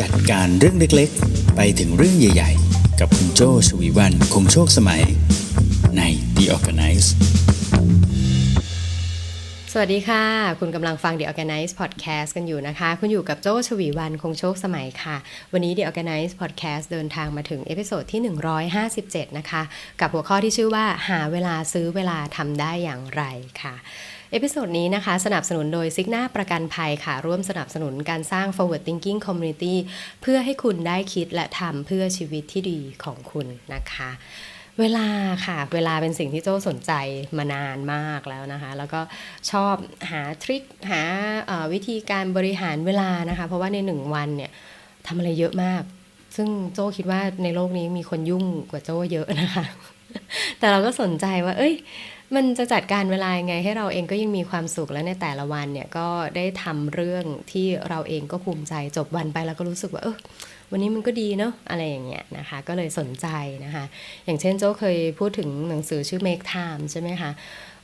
จัดการเรื่องเล็กๆ ไปถึงเรื่องใหญ่ๆ กับคุณโจชวีวันคงโชคสมัย ใน The Organize สวัสดีค่ะ คุณกำลังฟัง The Organize Podcast กันอยู่นะคะ คุณอยู่กับโจชวีวันคงโชคสมัยค่ะ วันนี้ The Organize Podcast เดินทางมาถึงเอพิโซดที่ 157 นะคะ กับหัวข้อที่ชื่อว่าหาเวลาซื้อเวลาทำได้อย่างไรค่ะ เอพิโซดนี้นะคะ สนับสนุนโดยซิกหน้าประกันภัยค่ะ ร่วมสนับสนุนการสร้าง forward thinking community เพื่อให้คุณได้คิดและทำเพื่อชีวิตที่ดีของคุณนะคะ เวลาค่ะ เวลาเป็นสิ่งที่โจ้สนใจมานานมากแล้วนะคะ แล้วก็ชอบหาทริคหาวิธีการบริหารเวลานะคะ เพราะว่าในหนึ่งวันเนี่ยทำอะไรเยอะมาก ซึ่งโจ้คิดว่าในโลกนี้มีคนยุ่งกว่าโจ้เยอะนะคะ แต่เราก็สนใจว่า เอ้ย มันจะจัดการเวลายังไงให้เราเองก็ยังมีความสุขและในแต่ละวันเนี่ยก็ได้ทำเรื่องที่เราเองก็ภูมิใจจบวันไปแล้วก็รู้สึกว่าเออวันนี้มันก็ดีเนาะอะไรอย่างเงี้ยนะคะ ก็เลยสนใจนะคะ อย่างเช่นโจ้เคยพูดถึงหนังสือชื่อ Make Time ใช่ไหมคะ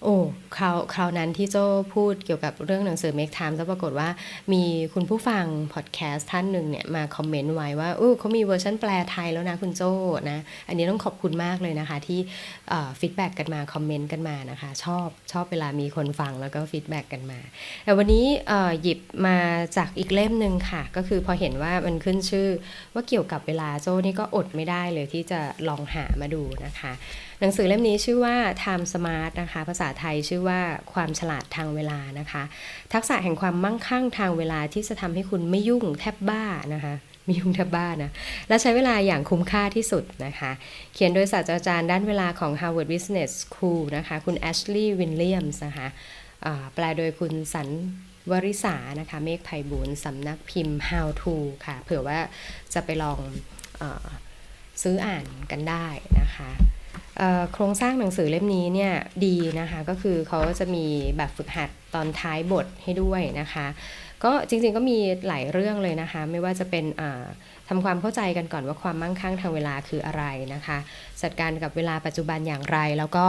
โอ้คราวคราวนั้นที่โจ้พูดเกี่ยวกับเรื่องหนังสือ Make Time แล้วปรากฏว่ามีคุณผู้ฟังพอดแคสต์ท่านหนึ่งเนี่ยมาคอมเมนต์ไว้ว่าอู้เขามีเวอร์ชันแปลไทยแล้วนะคุณโจ้นะ อันนี้ต้องขอบคุณมากเลยนะคะ ที่ฟีดแบ็กกันมา คอมเมนต์กันมานะคะ ชอบชอบเวลามีคนฟังแล้วก็ฟีดแบ็กกันมา แต่วันนี้หยิบมาจากอีกเล่มหนึ่งค่ะ ก็คือพอเห็นว่ามันขึ้นชื่อว่าเกี่ยวกับเวลาโจ้นี่ก็อดไม่ได้เลยที่จะลองหามาดูนะคะหนังสือเล่มนี้ชื่อว่า Time Smart นะคะ ภาษาไทยชื่อว่าความฉลาดทางเวลานะคะ ทักษะแห่งความมั่งคั่งทางเวลาที่จะทำให้คุณไม่ยุ่งแทบบ้านะคะไม่ยุ่งแทบบ้านะ และใช้เวลาอย่างคุ้มค่าที่สุดนะคะ เขียนโดยศาสตราจารย์ด้านเวลาของ Harvard Business School นะคะ คุณ Ashley Williams นะคะแปลโดยคุณสันวริษานะคะ เมฆไพบูลสำนักพิมพ์ How to ค่ะ เผื่อว่าจะไปลองอซื้ออ่านกันได้นะคะ โครงสร้างหนังสือเล่มนี้เนี่ยดีนะคะก็คือเขาจะมีแบบฝึกหัดตอนท้ายบทให้ด้วยนะคะ ก็จริงๆก็มีหลายเรื่องเลยนะคะ ไม่ว่าจะเป็นอ่าทำความเข้าใจกันก่อนว่าความมั่งคั่งทางเวลาคืออะไรนะคะ จัดการกับเวลาปัจจุบันอย่างไร แล้วก็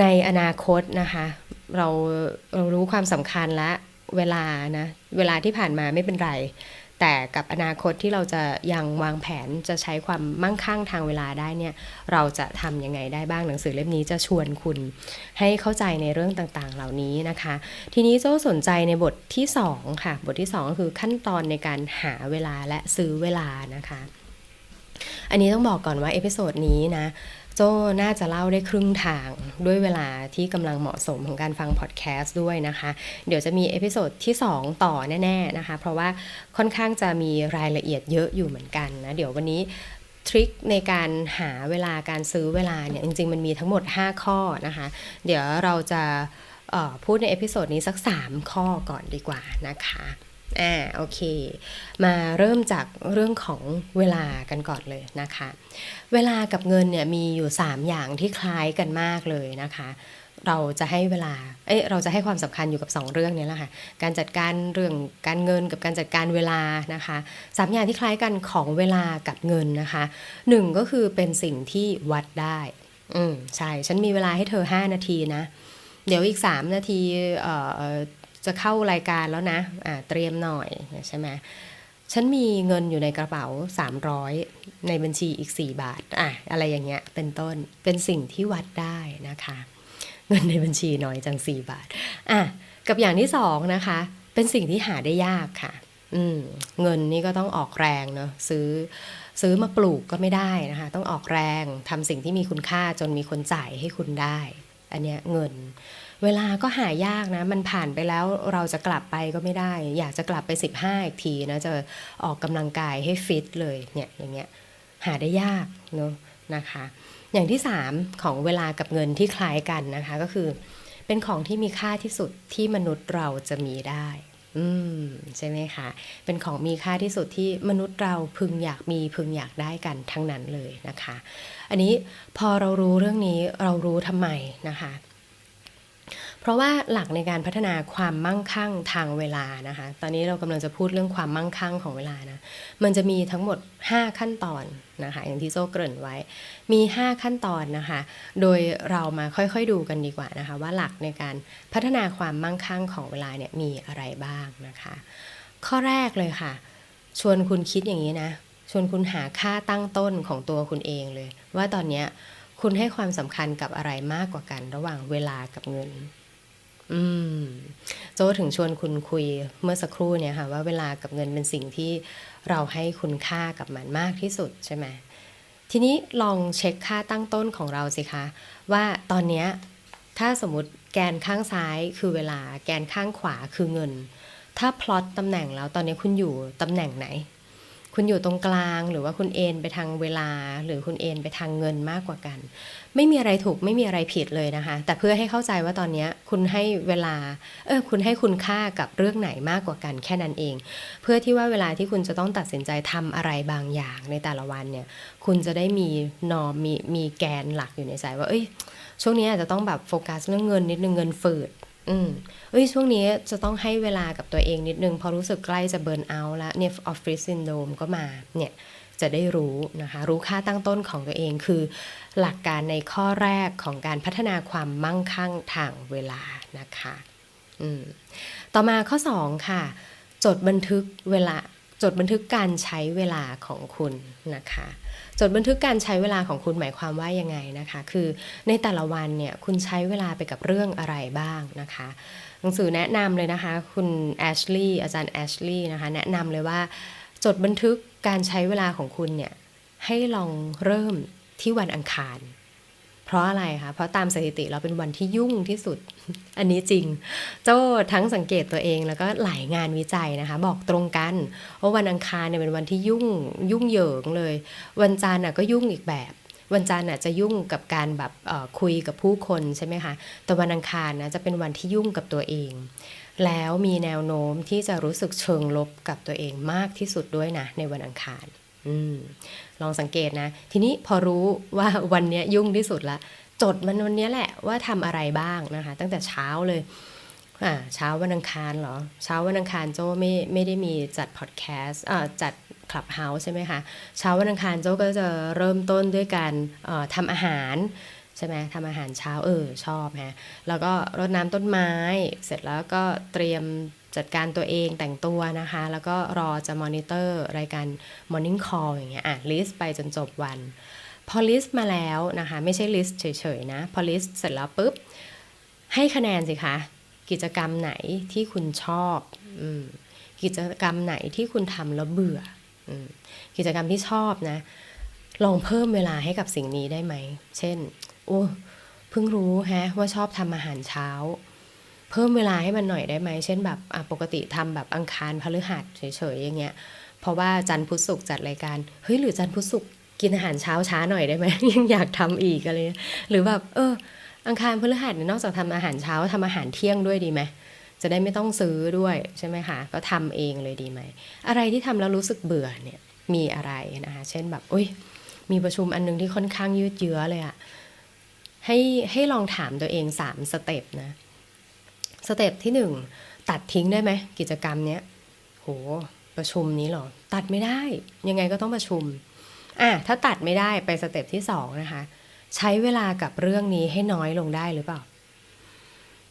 ในอนาคตนะคะเราเรารู้ความสำคัญและเวลานะเวลาที่ผ่านมาไม่เป็นไร แต่กับอนาคตที่เราจะยังวางแผนจะใช้ความมั่งคั่งทางเวลาได้เนี่ยเราจะทำยังไงได้บ้างหนังสือเล่มนี้จะชวนคุณ ให้เข้าใจในเรื่องต่างๆ เหล่านี้นะคะ ทีนี้โจ้สนใจในบทที่2ค่ะบทที่ 2 ก็คือขั้นตอนในการหาเวลาและซื้อเวลานะคะ อันนี้ต้องบอกก่อนว่าเอพิโซดนี้นะ โจ้น่าจะเล่าได้ครึ่งทางด้วยเวลาที่กำลังเหมาะสมของการฟังพอดแคสต์ด้วยนะคะ เดี๋ยวจะมีเอพิโซดที่ 2 ต่อแน่ๆนะคะ เพราะว่าค่อนข้างจะมีรายละเอียดเยอะอยู่เหมือนกันนะ เดี๋ยววันนี้ทริคในการหาเวลาการซื้อเวลาเนี่ย จริง ๆ มันมีทั้งหมด 5 ข้อนะคะ เดี๋ยวเราจะพูดในเอพิโซดนี้สัก 3 ข้อก่อนดีกว่านะคะ อ่าโอเค มาเริ่มจากเรื่องของเวลากันก่อนเลยนะคะ เวลากับเงินเนี่ยมีอยู่ 3 อย่างที่คล้ายกันมากเลยนะคะ เราจะให้เวลา เอ้เราจะให้ความสำคัญอยู่กับ 2 เรื่องนี้แหละค่ะ การจัดการเรื่องการเงินกับการจัดการเวลานะคะสามอย่างที่คล้ายกันของเวลากับเงินนะคะหนึ่งก็คือเป็นสิ่งที่วัดได้ อืมใช่ ฉันมีเวลาให้เธอ 5 นาทีนะ เดี๋ยวอีก 3 นาทีเอ่อ จะเข้ารายการแล้วนะอ่าเตรียมหน่อยใช่ไหมฉันมีเงินอยู่ในกระเป๋า 300 ในบัญชีอีก 4 บาทอะอะไรอย่างเงี้ยเป็นต้นเป็นสิ่งที่วัดได้นะคะ เงินในบัญชีน้อยจัง 4 บาทอะกับอย่างที่สองนะคะ เป็นสิ่งที่หาได้ยากค่ะ อืมเงินนี่ก็ต้องออกแรงเนาะซื้อซื้อมาปลูกก็ไม่ได้นะคะ ต้องออกแรงทำสิ่งที่มีคุณค่าจนมีคนจ่ายให้คุณได้ อันเนี้ยเงิน เวลาก็หายากนะ มันผ่านไปแล้วเราจะกลับไปก็ไม่ได้ อยากจะกลับไป 15 อีกทีนะ จะออกกำลังกายให้ฟิตเลยเนี่ยอย่างเงี้ยหาได้ยากเนอะนะคะ อย่างที่ 3 ของเวลากับเงินที่คล้ายกันนะคะก็คือ เป็นของที่มีค่าที่สุดที่มนุษย์เราจะมีได้อืมใช่ไหมคะ เป็นของมีค่าที่สุดที่มนุษย์เราพึงอยากมีพึงอยากได้กันทั้งนั้นเลยนะคะ อันนี้พอเรารู้เรื่องนี้เรารู้ทำไมนะคะเราะว่าหลักในการพัฒนาความมั่งคั่งทางเวลานะคะ ตอนนี้เรากำลังจะพูดเรื่องความมั่งคั่งของเวลานะ มันจะมีทั้งหมด 5 ขั้นตอนนะคะ อย่างที่โซ่เกริ่นไว้ มี 5 ขั้นตอนนะคะ โดยเรามาค่อยๆดูกันดีกว่านะคะ ว่าหลักในการพัฒนาความมั่งคั่งของเวลาเนี่ยมีอะไรบ้างนะคะ ข้อแรกเลยค่ะ ชวนคุณคิดอย่างนี้นะ ชวนคุณหาค่าตั้งต้นของตัวคุณเองเลย ว่าตอนนี้คุณให้ความสำคัญกับอะไรมากกว่ากัน ระหว่างเวลากับเงิน อืมโจถึงชวนคุณคุยเมื่อสักครู่เนี่ยค่ะว่าเวลากับเงินเป็นสิ่งที่เราให้คุณค่ากับมันมากที่สุดใช่ไหมทีนี้ลองเช็คค่าตั้งต้นของเราสิคะ ว่าตอนนี้ถ้าสมมติแกนข้างซ้ายคือเวลาแกนข้างขวาคือเงิน ถ้าพลอตตำแหน่งแล้วตอนนี้คุณอยู่ตำแหน่งไหน คุณอยู่ตรงกลาง หรือว่าคุณเอนไปทางเวลา หรือคุณเอนไปทางเงินมากกว่ากัน ไม่มีอะไรถูกไม่มีอะไรผิดเลยนะคะ แต่เพื่อให้เข้าใจว่าตอนนี้คุณให้เวลาเออคุณให้คุณค่ากับเรื่องไหนมากกว่ากันแค่นั้นเอง เพื่อที่ว่าเวลาที่คุณจะต้องตัดสินใจทำอะไรบางอย่างในแต่ละวันเนี่ยคุณจะได้มีนอมมีมีแกนหลักอยู่ในใจว่าเอ้ยช่วงนี้อาจจะต้องแบบโฟกัสเรื่องเงินนิดนึงเงินฝืด อืมเอ้ยช่วงนี้จะต้องให้เวลากับตัวเองนิดนึงเพราะรู้สึกใกล้จะเบิร์นเอาท์แล้วเนี่ยออฟฟิศซินโดมก็มาเนี่ยจะได้รู้นะคะ รู้ค่าตั้งต้นของตัวเองคือ หลักการในข้อแรกของการพัฒนาความมั่งคั่งทางเวลานะคะอืมต่อมาข้อ 2 ค่ะ จดบันทึกเวลา จดบันทึกการใช้เวลาของคุณนะคะ จดบันทึกการใช้เวลาของคุณหมายความว่ายังไงนะคะ คือในแต่ละวันเนี่ยคุณใช้เวลาไปกับเรื่องอะไรบ้างนะคะหนังสือแนะนำเลยนะคะ คุณแอชลีย์อาจารย์แอชลีย์นะคะแนะนำเลยว่า จดบันทึกการใช้เวลาของคุณเนี่ยให้ลองเริ่มที่วันอังคาร เพราะอะไรคะ เพราะตามสถิติเราเป็นวันที่ยุ่งที่สุด อันนี้จริง เจ้าทั้งสังเกตตัวเองแล้วก็หลายงานวิจัยนะคะ บอกตรงกันว่าวันอังคารเนี่ยเป็นวันที่ยุ่งยุ่งเหยิงเลย วันจันทร์น่ะก็ยุ่งอีกแบบวันจันทร์น่ะจะยุ่งกับการแบบคุยกับผู้คนใช่ไหมคะ แต่วันอังคารนะจะเป็นวันที่ยุ่งกับตัวเอง แล้วมีแนวโน้มที่จะรู้สึกเชิงลบกับตัวเองมากที่สุดด้วยนะในวันอังคาร ลองสังเกตนะ ทีนี้พอรู้ว่าวันนี้ยุ่งที่สุดละ จดมันวันเนี้ยแหละว่าทำอะไรบ้างนะคะ ตั้งแต่เช้าเลยอ่าเช้าวันอังคารเหรอ เช้าวันอังคารโจไม่ไม่ได้มีจัดพอดแคสต์อ่จัดคลับเฮาส์ใช่ไหมคะเช้าวันอังคารโจก็จะเริ่มต้นด้วยการเอ่อทำอาหารใช่ไหมทำอาหารเช้าเออชอบฮะแล้วก็รดน้ำต้นไม้ เสร็จแล้วก็เตรียม จัดการตัวเองแต่งตัวนะคะ แล้วก็รอจะมอนิเตอร์รายการ Morning Call อย่างเงี้ยอะลิสต์ไปจนจบวัน พอลิสต์มาแล้วนะคะ ไม่ใช่ลิสต์เฉยๆนะ พอลิสต์เสร็จแล้วปุ๊บ ให้คะแนนสิคะ กิจกรรมไหนที่คุณชอบอกิจกรรมไหนที่คุณทำแล้วเบื่ออกิจกรรมที่ชอบนะ ลองเพิ่มเวลาให้กับสิ่งนี้ได้ไหม เช่น โอ้เพิ่งรู้ฮะว่าชอบทำอาหารเช้า เพิ่มเวลาให้มันหน่อยได้ไหม เช่นแบบปกติทำแบบอังคารพฤหัสเฉยๆอย่างเงี้ย เพราะว่าจันพุธศุกร์จัดรายการ เฮ้ยหรือจันพุธศุกร์กินอาหารเช้าช้าหน่อยได้ไหมยังอยากทำอีกอะไรหรือแบบเออ อังคารพฤหัสเนี่ยนอกจากทำอาหารเช้าทำอาหารเที่ยงด้วยดีไหมจะได้ไม่ต้องซื้อด้วยใช่ไหมคะก็ทำเองเลยดีไหม อะไรที่ทำแล้วรู้สึกเบื่อเนี่ยมีอะไรนะคะเช่นแบบอุ้ยมีประชุมอันนึงที่ค่อนข้างยืดเยื้อเลยอะให้ให้ลองถามตัวเองสามสเต็ปนะ สเต็ปที่หนึ่งตัดทิ้งได้ไหมกิจกรรมเนี้ยโหประชุมนี้หรอ ตัดไม่ได้ ยังไงก็ต้องประชุมอะถ้าตัดไม่ได้ไปสเต็ปที่สองนะคะ ใช้เวลากับเรื่องนี้ให้น้อยลงได้หรือเปล่า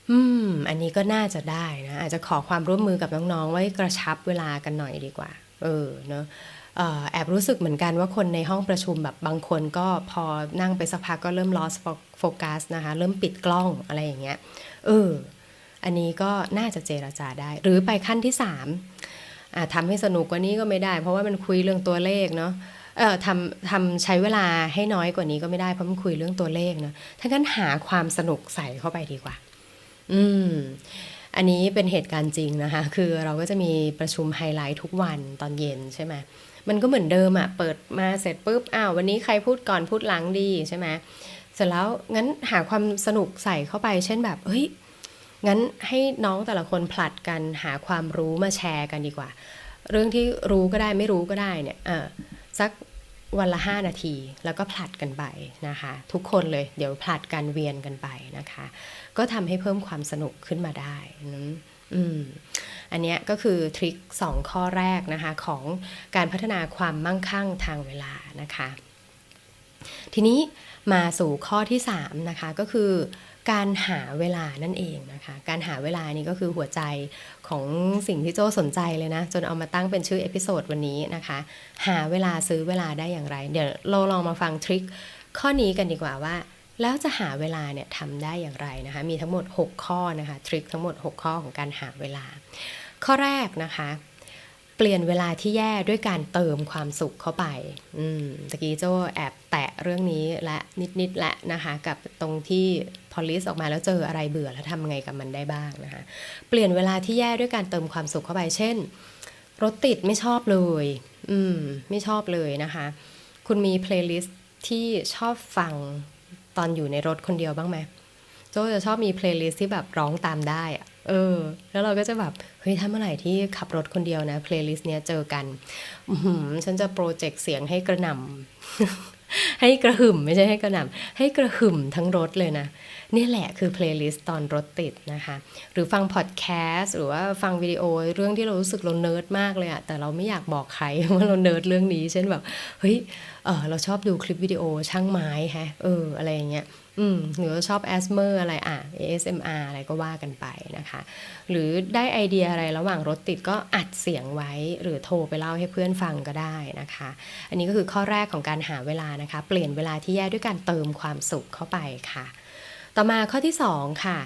อืม อันนี้ก็น่าจะได้นะ อาจจะขอความร่วมมือกับน้องๆไว้กระชับเวลากันหน่อยดีกว่า เออเนอะแอบรู้สึกเหมือนกันว่าคนในห้องประชุมแบบบางคนก็พอนั่งไปสักพักก็เริ่ม lost focus นะคะ เริ่มปิดกล้องอะไรอย่างเงี้ย เออ อันนี้ก็น่าจะเจรจาได้ หรือไปขั้นที่สามทำให้สนุกกว่านี้ก็ไม่ได้ เพราะว่ามันคุยเรื่องตัวเลขเนาะเออทำทำใช้เวลาให้น้อยกว่านี้ก็ไม่ได้เพราะมันคุยเรื่องตัวเลขเนาะถ้างั้นหาความสนุกใส่เข้าไปดีกว่า อืมอันนี้เป็นเหตุการณ์จริงนะคะ คือเราก็จะมีประชุมไฮไลท์ทุกวันตอนเย็นใช่ไหมมันก็เหมือนเดิมอะเปิดมาเสร็จปุ๊บอ้าววันนี้ใครพูดก่อนพูดหลังดีใช่ไหมเสร็จแล้วงั้นหาความสนุกใส่เข้าไป เช่นแบบเฮ้ย งั้นให้น้องแต่ละคนผลัดกันหาความรู้มาแชร์กันดีกว่า เรื่องที่รู้ก็ได้ไม่รู้ก็ได้เนี่ยสักวันละห้านาที แล้วก็ผลัดกันไปนะคะ ทุกคนเลยเดี๋ยวผลัดกันเวียนกันไปนะคะ ก็ทำให้เพิ่มความสนุกขึ้นมาได้นะอืมอันนี้ก็คือทริค2ข้อแรกนะคะของการพัฒนาความมั่งคั่งทางเวลานะคะ ทีนี้มาสู่ข้อที่3นะคะก็คือ การหาเวลานั่นเองนะคะ การหาเวลานี่ก็คือหัวใจของสิ่งที่โจสนใจเลยนะ จนเอามาตั้งเป็นชื่อเอพิโซดวันนี้นะคะ หาเวลาซื้อเวลาได้อย่างไร เดี๋ยวเราลองมาฟังทริคข้อนี้กันดีกว่าว่า แล้วจะหาเวลาเนี่ยทำได้อย่างไรนะคะ มีทั้งหมด 6 ข้อนะคะทริคทั้งหมด 6 ข้อของการหาเวลา ข้อแรกนะคะเปลี่ยนเวลาที่แย่ด้วยการเติมความสุขเข้าไป อืมตะกี้โจแอบแตะเรื่องนี้และนิดๆและนะคะ กับตรงที่ อลิสออกมาแล้วเจออะไรเบื่อแล้วทำไงกับมันได้บ้างนะคะ เปลี่ยนเวลาที่แย่ด้วยการเติมความสุขเข้าไป เช่น รถติดไม่ชอบเลย อืม ไม่ชอบเลยนะคะ คุณมีเพลย์ลิสต์ที่ชอบฟังตอนอยู่ในรถคนเดียวบ้างไหมโจจะชอบมีเพลย์ลิสต์ที่แบบร้องตามได้อะเออ แล้วเราก็จะแบบ เฮ้ยถ้าเมื่อไหร่ที่ขับรถคนเดียวนะ เพลย์ลิสต์เนี้ยเจอกันอือหือฉันจะโปรเจกต์เสียงให้กระหน่ำให้กระหึ่มไม่ใช่ให้กระหน่ำให้กระหึ่มทั้งรถเลยนะ นี่แหละคือเพลย์ลิสต์ตอนรถติดนะคะ หรือฟังพอดแคสต์หรือว่าฟังวิดีโอเรื่องที่เรารู้สึกเราเนิร์ดมากเลยอะแต่เราไม่อยากบอกใครว่าเราเนิร์ดเรื่องนี้ เช่นแบบเฮ้ยเออเราชอบดูคลิปวิดีโอช่างไม้ฮะเอออะไรอย่างเงี้ยอืมหรือว่าชอบ ASMR อะไรอะ ASMR อะไรก็ว่ากันไปนะคะ หรือได้ไอเดียอะไรระหว่างรถติดก็อัดเสียงไว้ หรือโทรไปเล่าให้เพื่อนฟังก็ได้นะคะ อันนี้ก็คือข้อแรกของการหาเวลานะคะ เปลี่ยนเวลาที่แย่ด้วยการเติมความสุขเข้าไปค่ะ ต่อมาข้อที่ 2 ค่ะ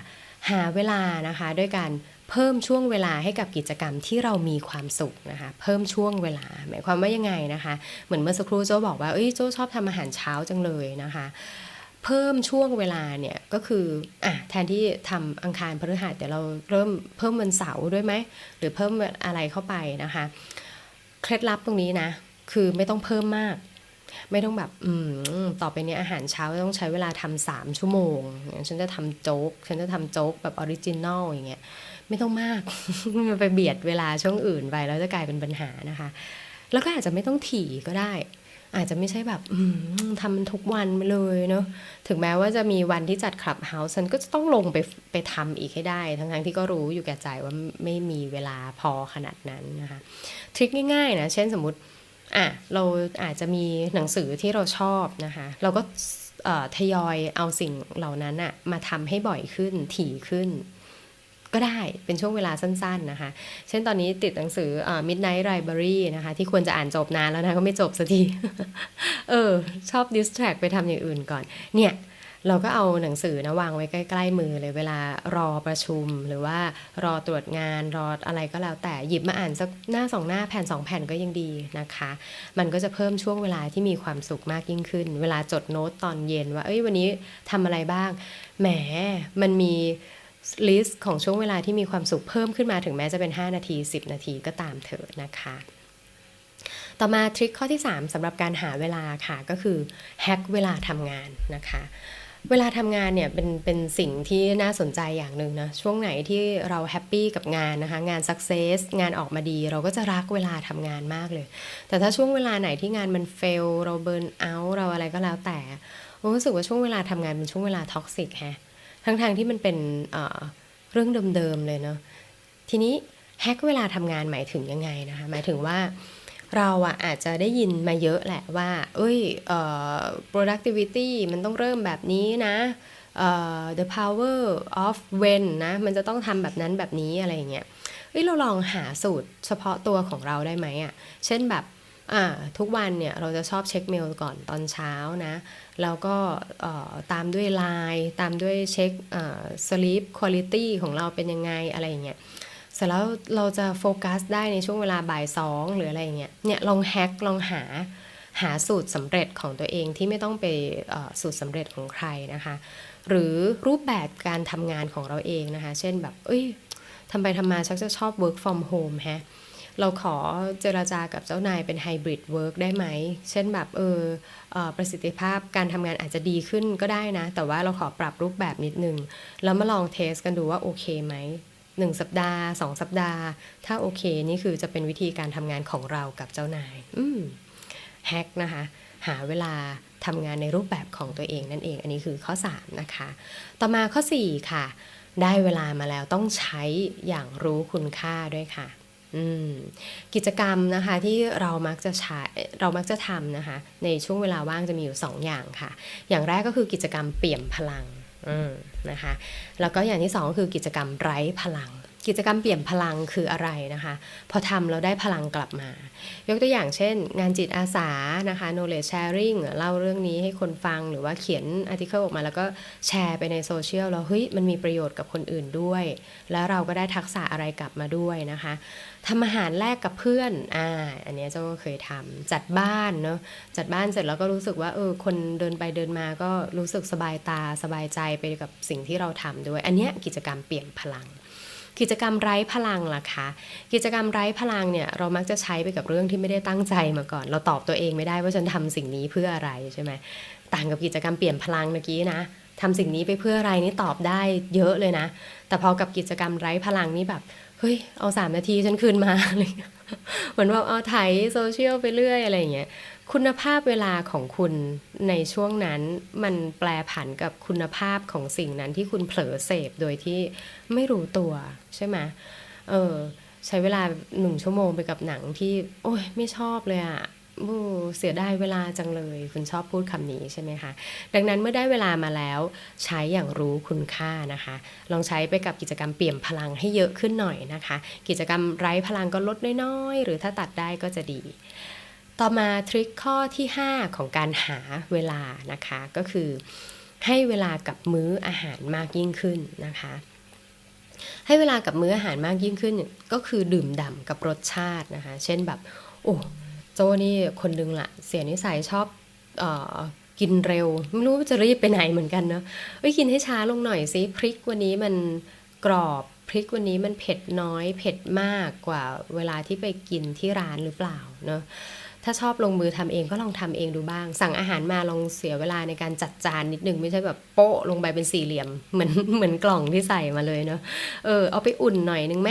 หาเวลานะคะด้วยการเพิ่มช่วงเวลาให้กับกิจกรรมที่เรามีความสุขนะคะ เพิ่มช่วงเวลา หมายความว่ายังไงนะคะ เหมือนเมื่อสักครู่โจ้บอกว่าเอ้ยโจ้ชอบทำอาหารเช้าจังเลยนะคะเพิ่มช่วงเวลาเนี่ยก็คืออะแทนที่ทำอังคารพฤหัสเดี๋ยวเราเริ่มเพิ่มวันเสาร์ด้วยไหมหรือเพิ่มอะไรเข้าไปนะคะ เคล็ดลับตรงนี้นะ คือไม่ต้องเพิ่มมาก ไม่ต้องแบบอืมต่อไปนี้อาหารเช้าต้องใช้เวลาทำสามชั่วโมงอย่างฉันจะทำโจ๊ก ฉันจะทำโจ๊กแบบออริจินอลอย่างเงี้ยไม่ต้องมาก มันไปเบียดเวลาช่วงอื่นไปแล้วจะกลายเป็นปัญหานะคะ แล้วก็อาจจะไม่ต้องถี่ก็ได้ อาจจะไม่ใช่แบบอืมทำทุกวันเลยเนาะถึงแม้ว่าจะมีวันที่จัดคลับเฮาส์ฉันก็จะต้องลงไปไปทำอีกให้ได้ ทั้งๆที่ก็รู้อยู่แก่ใจว่าไม่มีเวลาพอขนาดนั้นนะคะทริคง่ายๆนะเช่นสมมติ อะเราอาจจะมีหนังสือที่เราชอบนะคะ เราก็ทยอยเอาสิ่งเหล่านั้นอะมาทำให้บ่อยขึ้นถี่ขึ้น ก็ได้เป็นช่วงเวลาสั้นๆนะคะ เช่นตอนนี้ติดหนังสืออ Midnight Library นะคะ ที่ควรจะอ่านจบนานแล้วนะ ก็ไม่จบสักที เออ ชอบ distract ไปทำอย่างอื่นก่อน เนี่ย เราก็เอาหนังสือนะวางไว้ใกล้ๆมือเลยเวลารอประชุมหรือว่ารอตรวจงานรออะไรก็แล้วแต่หยิบมาอ่านสักหน้าสองหน้าแผ่นสองแผ่นก็ยังดีนะคะ มันก็จะเพิ่มช่วงเวลาที่มีความสุขมากยิ่งขึ้น เวลาจดโน้ตตอนเย็นว่าเอ้ยวันนี้ทำอะไรบ้างแหมมันมีลิสต์ของช่วงเวลาที่มีความสุขเพิ่มขึ้นมาถึงแม้จะเป็น 5 นาที 10 นาทีก็ตามเถอะนะคะ ต่อมาทริคข้อที่ 3สำหรับการหาเวลาค่ะก็คือแฮกเวลาทำงานนะคะ เวลาทำงานเนี่ยเป็นเป็นสิ่งที่น่าสนใจอย่างหนึ่งนะ ช่วงไหนที่เราแฮปปี้กับงานนะคะ งานสักเซสงานออกมาดี เราก็จะรักเวลาทำงานมากเลย แต่ถ้าช่วงเวลาไหนที่งานมันเฟล เราเบิร์นเอาท์เราอะไรก็แล้วแต่รู้สึกว่าช่วงเวลาทำงานเป็นช่วงเวลาท็อกซิกแฮะทั้งๆทที่มันเป็นเอ่อเรื่องเดิมๆเลยเนาะทีนี้แฮกเวลาทำงานหมายถึงยังไงนะคะหมายถึงว่า เราอะอาจจะได้ยินมาเยอะแหละว่า เอ้ยเอ่อ productivity มันต้องเริ่มแบบนี้นะเอ่อ the power of when นะ มันจะต้องทำแบบนั้นแบบนี้อะไรอย่างเงี้ยเอ้ยเราลองหาสูตรเฉพาะตัวของเราได้ไหมอะเช่นแบบอ่าทุกวันเนี่ยเราจะชอบเช็คเมลก่อนตอนเช้านะ แล้วก็ตามด้วยไลน์ตามด้วยเช็คเอ่อ sleep quality ของเราเป็นยังไงอะไรอย่างเงี้ย ร็จแล้วเราจะโฟกัสได้ในช่วงเวลาบ่ายสองหรืออะไรอย่างเงี้ยเนี่ยลองแฮกลองหาหาสูตรสำเร็จของตัวเองที่ไม่ต้องไปสูตรสำเร็จของใครนะคะ หรือรูปแบบการทำงานของเราเองนะคะ เช่นแบบ เอ้ยทำไปทำมาชักจะชอบ work from home ฮะเราขอเจราจากับเจ้านายเป็นไฮบริดเวิร์กได้ไหม เช่นแบบเออเออประสิทธิภาพการทำงานอาจจะดีขึ้นก็ได้นะ แต่ว่าเราขอปรับรูปแบบนิดนึง แล้วมาลองเทสกันดูว่าโอเคไหม หนึ่งสัปดาห์สองสัปดาห์ ถ้าโอเคนี่คือจะเป็นวิธีการทำงานของเรากับเจ้านายอืมแฮกนะคะหาเวลาทำงานในรูปแบบของตัวเองนั่นเอง อันนี้คือข้อ 3 นะคะ ต่อมาข้อ 4 ค่ะ ได้เวลามาแล้วต้องใช้อย่างรู้คุณค่าด้วยค่ะกิจกรรมนะคะที่เรามักจะใช้เรามักจะทำนะคะ ในช่วงเวลาว่างจะมีอยู่ 2 อย่างค่ะ อย่างแรกก็คือกิจกรรมเปี่ยมพลัง นะคะ แล้วก็อย่างที่สองก็คือกิจกรรมไร้พลัง กิจกรรมเปลี่ยนพลังคืออะไรนะคะ พอทำเราได้พลังกลับมา ยกตัวอย่างเช่น งานจิตอาสานะคะ knowledge sharing เล่าเรื่องนี้ให้คนฟังหรือว่าเขียนอาร์ติเคิลออกมาแล้วก็แชร์ไปในโซเชียลแล้วเฮ้ยมันมีประโยชน์กับคนอื่นด้วย แล้วเราก็ได้ทักษะอะไรกลับมาด้วยนะคะทำอาหารแลกกับเพื่อนอ่าอันนี้เจ้าก็เคยทำจัดบ้านเนาะจัดบ้านเสร็จแล้วก็รู้สึกว่าเออคนเดินไปเดินมาก็รู้สึกสบายตาสบายใจไปกับสิ่งที่เราทำด้วย อันนี้กิจกรรมเปลี่ยนพลัง กิจกรรมไร้พลังล่ะคะ กิจกรรมไร้พลังเนี่ยเรามักจะใช้ไปกับเรื่องที่ไม่ได้ตั้งใจมาก่อน เราตอบตัวเองไม่ได้ว่าฉันทำสิ่งนี้เพื่ออะไรใช่ไหมต่างกับกิจกรรมเปลี่ยนพลังเมื่อกี้นะทำสิ่งนี้ไปเพื่ออะไรนี่ตอบได้เยอะเลยนะ แต่พอกับกิจกรรมไร้พลังนี่แบบเฮ้ยเอาสามนาทีฉันคืนมาอะไรเงี้ยเหมือนว่าเอาไถโซเชียลไปเรื่อยอะไรอย่างเงี้ย คุณภาพเวลาของคุณในช่วงนั้นมันแปลผันกับคุณภาพของสิ่งนั้นที่คุณเผลอเสพโดยที่ไม่รู้ตัวใช่ไหมเออใช้เวลาหนึ่งชั่วโมงไปกับหนังที่โอ้ยไม่ชอบเลยอะโอ้เสียดายเวลาจังเลย คุณชอบพูดคำนี้ใช่ไหมคะ ดังนั้นเมื่อได้เวลามาแล้ว ใช้อย่างรู้คุณค่านะคะ ลองใช้ไปกับกิจกรรมเปลี่ยนพลังให้เยอะขึ้นหน่อยนะคะ กิจกรรมไร้พลังก็ลดน้อยๆ หรือถ้าตัดได้ก็จะดี ต่อมาทริคข้อที่ 5 ของการหาเวลานะคะก็คือให้เวลากับมื้ออาหารมากยิ่งขึ้นนะคะ ให้เวลากับมื้ออาหารมากยิ่งขึ้นก็คือดื่มด่ำกับรสชาตินะคะ เช่นแบบโอ้โจนี่คนนึงละเสียนิสัยชอบออกินเร็ว ไม่รู้จะรีบไปไหนเหมือนกันเนาะเอ้ยกินให้ช้าลงหน่อยสิพริกวันนี้มันกรอบพริกวันนี้มันเผ็ดน้อยเผ็ดมากกว่าเวลาที่ไปกินที่ร้านหรือเปล่าเนาะ ถ้าชอบลงมือทำเองก็ลองทำเองดูบ้าง สั่งอาหารมาลองเสียเวลาในการจัดจานนิดนึง ไม่ใช่แบบโป๊ะลงไปเป็นสี่เหลี่ยม เหมือนเหมือนกล่องที่ใส่มาเลยเนาะเออเอาไปอุ่นหน่อยนึงไหม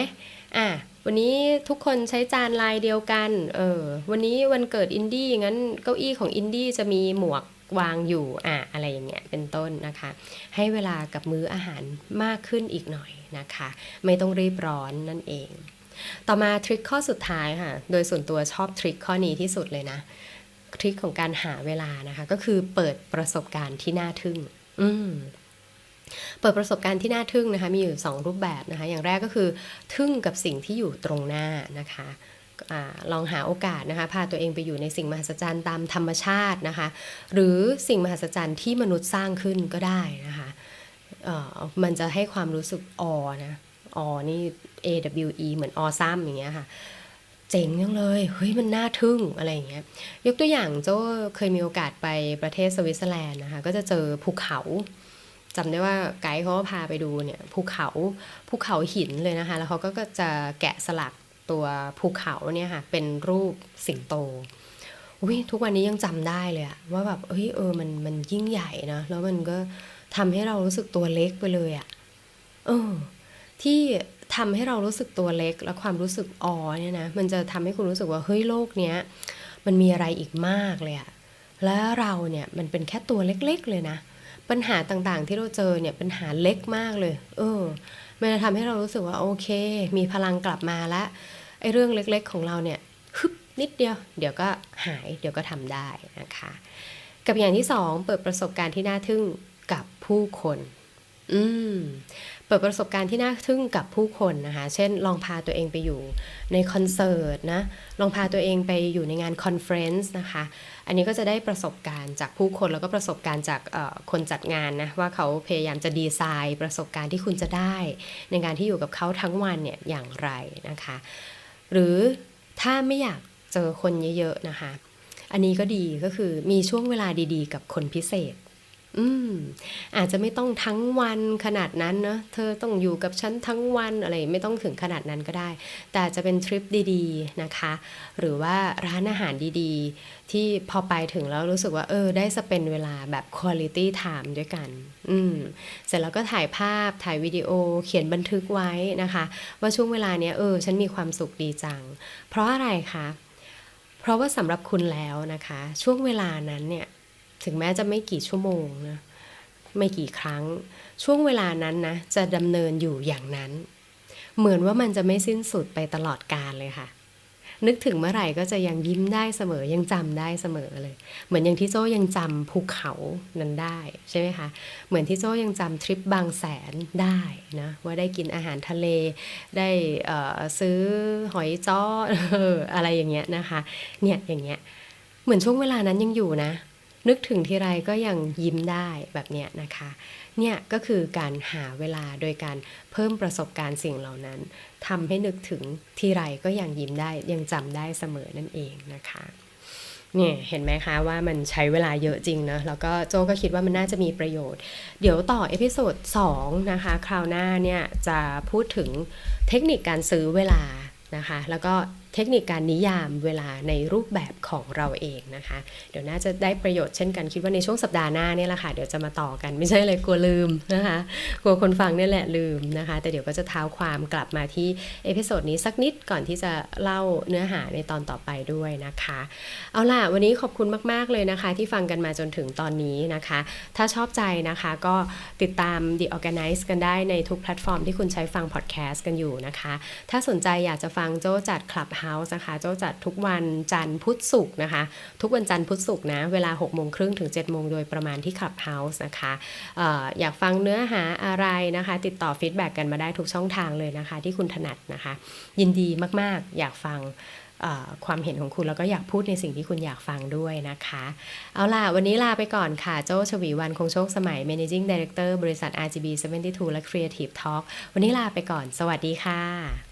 อะวันนี้ทุกคนใช้จานลายเดียวกันเออวันนี้วันเกิดอินดี้งั้นเก้าอี้ของอินดี้จะมีหมวกวางอยู่อะอะไรอย่างเงี้ยเป็นต้นนะคะ ให้เวลากับมื้ออาหารมากขึ้นอีกหน่อยนะคะ ไม่ต้องรีบร้อนนั่นเอง ต่อมาทริคข้อสุดท้ายค่ะ โดยส่วนตัวชอบทริคข้อนี้ที่สุดเลยนะ ทริคของการหาเวลานะคะ ก็คือเปิดประสบการณ์ที่น่าทึ่ง อืมเปิดประสบการณ์ที่น่าทึ่งนะคะ มีอยู่ 2 รูปแบบนะคะ อย่างแรกก็คือทึ่งกับสิ่งที่อยู่ตรงหน้านะคะอลองหาโอกาสนะคะ พาตัวเองไปอยู่ในสิ่งมหัศจรรย์ตามธรรมชาตินะคะ หรือสิ่งมหัศจรรย์ที่มนุษย์สร้างขึ้นก็ได้นะคะมันจะให้ความรู้สึกออนะออนี่ AWE เหมือนออซ้ำอย่างเงี้ยค่ะ เจ๋งจังเลยเฮ้ยมันน่าทึ่งอะไรอย่างเงี้ยยกตัวอย่างโจ้เคยมีโอกาสไปประเทศสวิตเซอร์แลนด์นะคะ ก็จะเจอภูเขาจำได้ว่าไกด์เขาพาไปดูเนี่ยภูเขาภูเขาหินเลยนะคะ แล้วเขาก็จะแกะสลักตัวภูเขาเนี่ยค่ะเป็นรูปสิงโตอุ้ยทุกวันนี้ยังจำได้เลยอะว่าแบบเฮ้ยเออมันมันยิ่งใหญ่นะแล้วมันก็ทำให้เรารู้สึกตัวเล็กไปเลยอะเออที่ ทำให้เรารู้สึกตัวเล็ก และความรู้สึกออเนี่ยนะมันจะทำให้คุณรู้สึกว่าเฮ้ยโลกเนี้ยมันมีอะไรอีกมากเลยอะแล้วเราเนี่ยมันเป็นแค่ตัวเล็กๆเลยนะ ปัญหาต่างๆที่เราเจอเนี่ยปัญหาเล็กมากเลย เออมันจะทำให้เรารู้สึกว่าโอเค มีพลังกลับมาแล้วไอ้เรื่องเล็กๆของเราเนี่ยฮึบนิดเดียว เดี๋ยวก็หายเดี๋ยวก็ทำได้นะคะ กับอย่างที่สองเปิดประสบการณ์ที่น่าทึ่งกับผู้คน อืมเปิดประสบการณ์ที่น่าทึ่งกับผู้คนนะคะ เช่น ลองพาตัวเองไปอยู่ในคอนเสิร์ตนะ ลองพาตัวเองไปอยู่ในงานคอนเฟรนซ์นะคะ อันนี้ก็จะได้ประสบการณ์จากผู้คนแล้วก็ประสบการณ์จากคนจัดงานนะ ว่าเขาพยายามจะดีไซน์ประสบการณ์ที่คุณจะได้ ในการที่อยู่กับเขาทั้งวันเนี่ยอย่างไรนะคะ หรือถ้าไม่อยากเจอคนเยอะๆนะคะ อันนี้ก็ดีก็คือมีช่วงเวลาดีๆ กับคนพิเศษ อืมอาจจะไม่ต้องทั้งวันขนาดนั้นเนอะเธอต้องอยู่กับฉันทั้งวันอะไรไม่ต้องถึงขนาดนั้นก็ได้ แต่จะเป็นทริปดีๆนะคะ หรือว่าร้านอาหารดีๆ ที่พอไปถึงแล้วรู้สึกว่า เออ ได้สเปนเวลาแบบ quality time ด้วยกัน อืมเสร็จแล้วก็ถ่ายภาพถ่ายวิดีโอเขียนบันทึกไว้นะคะ ว่าช่วงเวลาเนี้ยเออ ฉันมีความสุขดีจัง เพราะอะไรคะเพราะว่าสำหรับคุณแล้วนะคะ ช่วงเวลานั้นเนี่ย ถึงแม้จะไม่กี่ชั่วโมงนะไม่กี่ครั้ง ช่วงเวลานั้นนะจะดำเนินอยู่อย่างนั้น เหมือนว่ามันจะไม่สิ้นสุดไปตลอดกาลเลยค่ะ นึกถึงเมื่อไหร่ก็จะยังยิ้มได้เสมอยังจำได้เสมอเลย เหมือนอย่างที่โจ้ยังจำภูเขานั้นได้ใช่ไหมคะเหมือนที่โจ้ยังจำทริปบางแสนได้นะว่าได้กินอาหารทะเล ได้ซื้อหอยจ้อเอออะไรอย่างเงี้ยนะคะเนี่ยอย่างเงี้ยเหมือนช่วงเวลานั้นยังอยู่นะ นึกถึงทีไรก็ยังยิ้มได้แบบเนี้ยนะคะ เนี่ยก็คือการหาเวลาโดยการเพิ่มประสบการณ์สิ่งเหล่านั้นทำให้นึกถึงทีไรก็ยังยิ้มได้ยังจำได้เสมอนั่นเองนะคะเนี่ยเห็นไหมคะว่ามันใช้เวลาเยอะจริงนะแล้วก็โจก็คิดว่ามันน่าจะมีประโยชน์ เดี๋ยวต่อเอพิโซด2นะคะ คราวหน้าเนี่ยจะพูดถึงเทคนิคการซื้อเวลานะคะ แล้วก็เทคนิคการนิยามเวลาในรูปแบบของเราเองนะคะ เดี๋ยวน่าจะได้ประโยชน์เช่นกันคิดว่าในช่วงสัปดาห์หน้าเนี่ยแหละค่ะเดี๋ยวจะมาต่อกันไม่ใช่เลยกลัวลืมนะคะกลัวคนฟังนี่แหละลืมนะคะ แต่เดี๋ยวก็จะเท้าความกลับมาที่เอพิโซดนี้สักนิดก่อนที่จะเล่าเนื้อหาในตอนต่อไปด้วยนะคะ เอาล่ะวันนี้ขอบคุณมาก ๆ เลยนะคะ ที่ฟังกันมาจนถึงตอนนี้นะคะ ถ้าชอบใจนะคะก็ติดตาม The Organize กันได้ในทุกแพลตฟอร์มที่คุณใช้ฟังพอดแคสต์กันอยู่นะคะ ถ้าสนใจอยากจะฟังโจจัดคลับ Clubhouse นะคะโจจัดทุกวันจันทร์พุธศุกร์นะคะ ทุกวันจันทร์พุธศุกร์นะ เวลา6โมงครึ่งถึง7โมงโดยประมาณที่ Clubhouse นะคะอออยากฟังเนื้อหาอะไรนะคะ ติดต่อฟีดแบ็กกันมาได้ทุกช่องทางเลยนะคะ ที่คุณถนัดนะคะ ยินดีมากๆ อยากฟังความเห็นของคุณแล้วก็อยากพูดในสิ่งที่คุณอยากฟังด้วยนะคะ เอาล่ะ วันนี้ลาไปก่อนค่ะ โจชวีวันคงโชคสมัย Managing Director บริษัท RGB 72 และ Creative Talk วันนี้ลาไปก่อน สวัสดีค่ะ